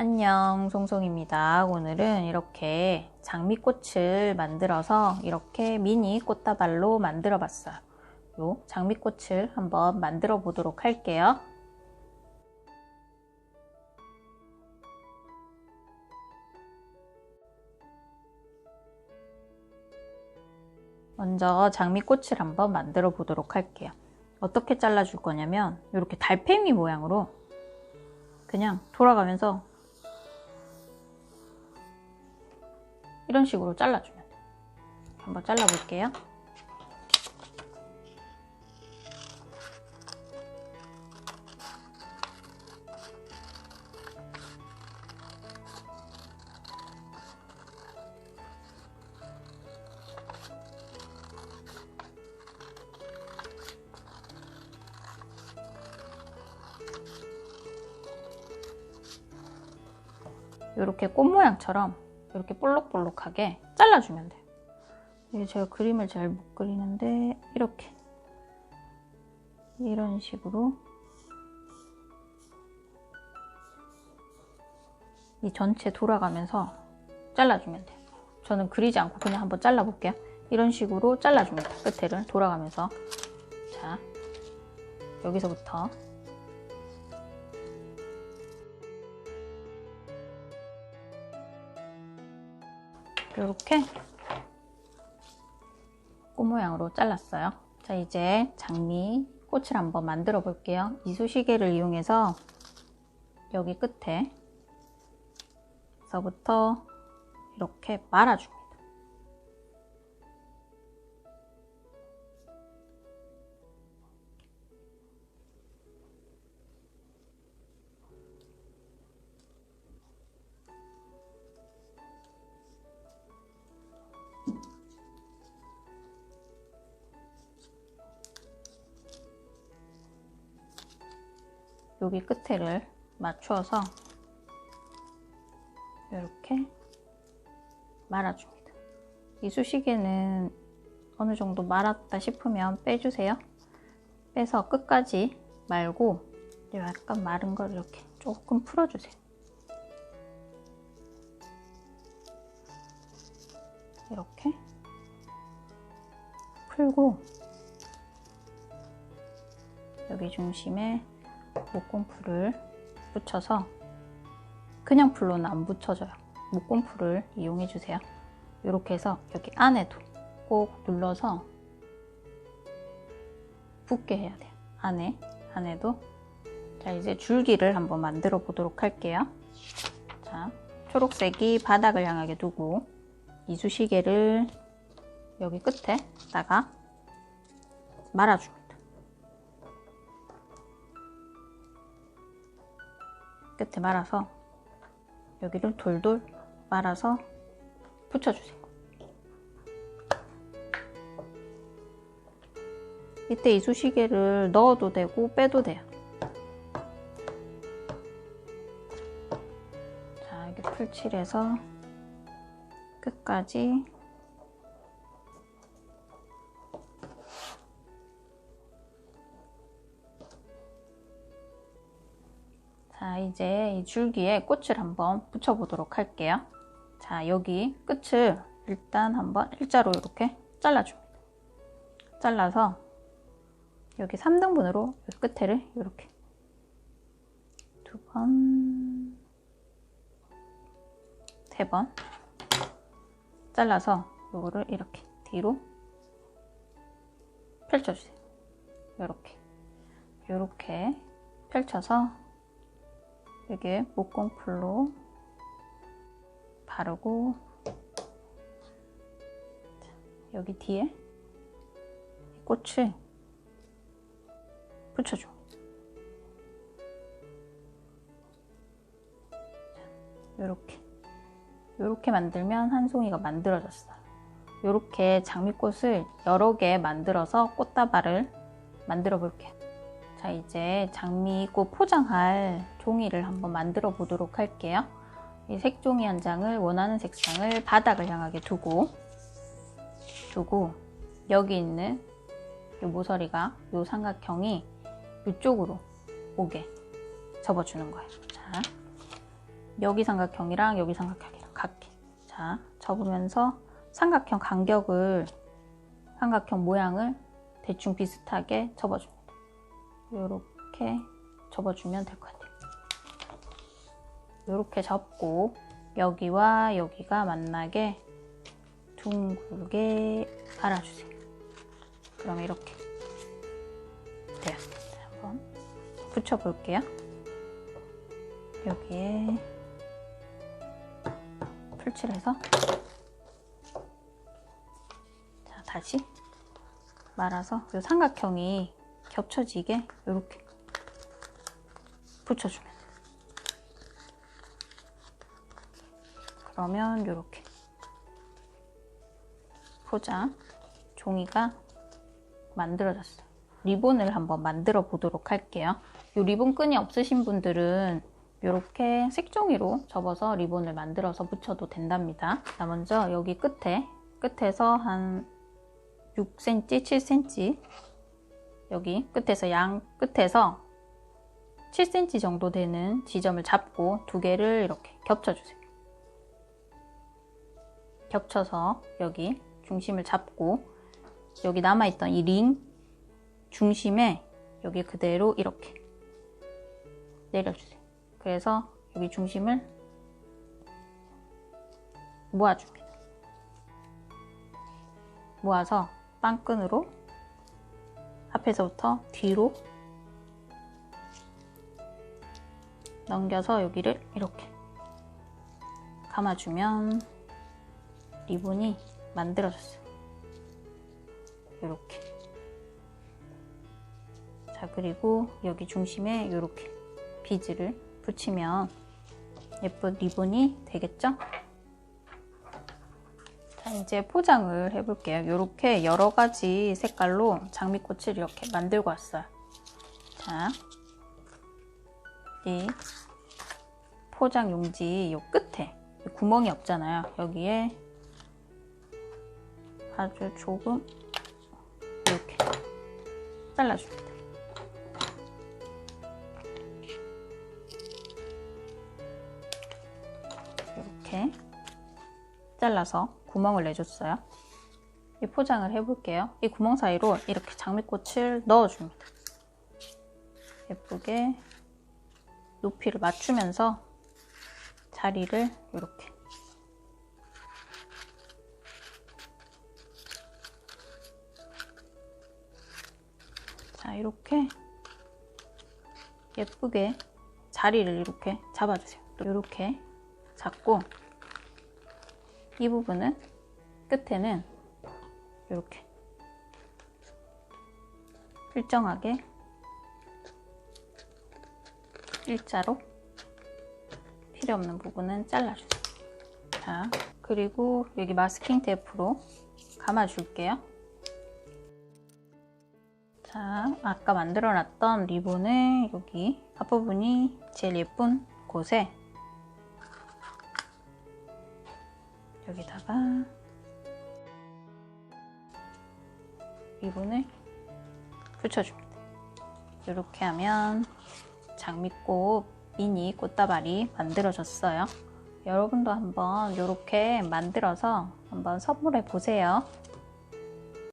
안녕 송송입니다. 오늘은 이렇게 장미꽃을 만들어서 이렇게 미니 꽃다발로 만들어 봤어요. 요 장미꽃을 한번 만들어 보도록 할게요. 먼저 장미꽃을 한번 만들어 보도록 할게요. 어떻게 잘라 줄 거냐면 이렇게 달팽이 모양으로 그냥 돌아가면서 이런 식으로 잘라주면 돼요. 한번 잘라볼게요. 이렇게 꽃 모양처럼 이렇게 볼록볼록하게 잘라주면 돼요. 이게 제가 그림을 잘 못 그리는데 이렇게 이런 식으로 이 전체 돌아가면서 잘라주면 돼요. 저는 그리지 않고 그냥 한번 잘라볼게요. 이런 식으로 잘라줍니다. 끝에를 돌아가면서 자 여기서부터 이렇게 꽃 모양으로 잘랐어요. 자 이제 장미 꽃을 한번 만들어 볼게요. 이쑤시개를 이용해서 여기 끝에 서부터 이렇게 말아줍니 여기 끝에를 맞추어서 이렇게 말아줍니다. 이쑤시개는 어느 정도 말았다 싶으면 빼주세요. 빼서 끝까지 말고 약간 마른 걸 이렇게 조금 풀어주세요. 이렇게 풀고 여기 중심에 목공풀을 붙여서 그냥 풀로는 안 붙여져요. 목공풀을 이용해 주세요. 이렇게 해서 여기 안에도 꼭 눌러서 붙게 해야 돼요. 안에, 안에도. 자, 이제 줄기를 한번 만들어 보도록 할게요. 자, 초록색이 바닥을 향하게 두고 이쑤시개를 여기 끝에다가 말아줍니다. 끝에 말아서 여기를 돌돌 말아서 붙여주세요. 이때 이쑤시개를 넣어도 되고 빼도 돼요. 자, 이렇게 풀칠해서 끝까지 이제 이 줄기에 꽃을 한번 붙여 보도록 할게요 자 여기 끝을 일단 한번 일자로 이렇게 잘라줍니다 잘라서 여기 3등분으로 끝에를 이렇게 두 번, 세 번 잘라서 이거를 이렇게 뒤로 펼쳐주세요. 이렇게 이렇게 펼쳐서 여기에 목공풀로 바르고 여기 뒤에 꽃을 붙여줘. 이렇게 이렇게 만들면 한 송이가 만들어졌어요. 이렇게 장미꽃을 여러 개 만들어서 꽃다발을 만들어 볼게요. 자 이제 장미꽃 포장할 종이를 한번 만들어 보도록 할게요. 이 색종이 한 장을 원하는 색상을 바닥을 향하게 두고 두고 여기 있는 이 모서리가 이 삼각형이 이쪽으로 오게 접어주는 거예요. 자, 여기 삼각형이랑 여기 삼각형이랑 같게. 자, 접으면서 삼각형 간격을, 삼각형 모양을 대충 비슷하게 접어줍니다. 이렇게 접어주면 될 것 같아요. 이렇게 접고 여기와 여기가 만나게 둥글게 알아주세요. 그럼 이렇게 되었습니다. 한번 붙여볼게요. 여기에 풀칠을 해서 자 다시 말아서 이 삼각형이 겹쳐지게 이렇게 붙여주면. 그러면 이렇게 포장 종이가 만들어졌어요. 리본을 한번 만들어 보도록 할게요. 이 리본 끈이 없으신 분들은 이렇게 색종이로 접어서 리본을 만들어서 붙여도 된답니다. 자, 먼저 여기 끝에 끝에서 한 6cm, 7cm 여기 끝에서 양 끝에서 7cm 정도 되는 지점을 잡고 두 개를 이렇게 겹쳐주세요. 겹쳐서 여기 중심을 잡고 여기 남아있던 이 링 중심에 여기 그대로 이렇게 내려주세요. 그래서 여기 중심을 모아줍니다. 모아서 빵끈으로 앞에서부터 뒤로 넘겨서 여기를 이렇게 감아주면 리본이 만들어졌어요. 이렇게. 자, 그리고 여기 중심에 이렇게 비즈를 붙이면 예쁜 리본이 되겠죠? 자, 이제 포장을 해볼게요. 이렇게 여러 가지 색깔로 장미꽃을 이렇게 만들고 왔어요. 자, 이 포장 용지 요 끝에 구멍이 없잖아요. 여기에 아주 조금 이렇게 잘라줍니다. 이렇게 잘라서 구멍을 내줬어요. 이 포장을 해볼게요. 이 구멍 사이로 이렇게 장미꽃을 넣어줍니다. 예쁘게 높이를 맞추면서 자리를 이렇게 자 이렇게 예쁘게 자리를 이렇게 잡아주세요. 또 이렇게 잡고 이 부분은 끝에는 이렇게 일정하게 일자로 필요 없는 부분은 잘라주세요. 자, 그리고 여기 마스킹 테이프로 감아줄게요. 자, 아까 만들어놨던 리본을 여기 앞부분이 제일 예쁜 곳에 여기다가 리본을 붙여줍니다. 이렇게 하면 장미꽃 미니 꽃다발이 만들어졌어요. 여러분도 한번 이렇게 만들어서 한번 선물해 보세요.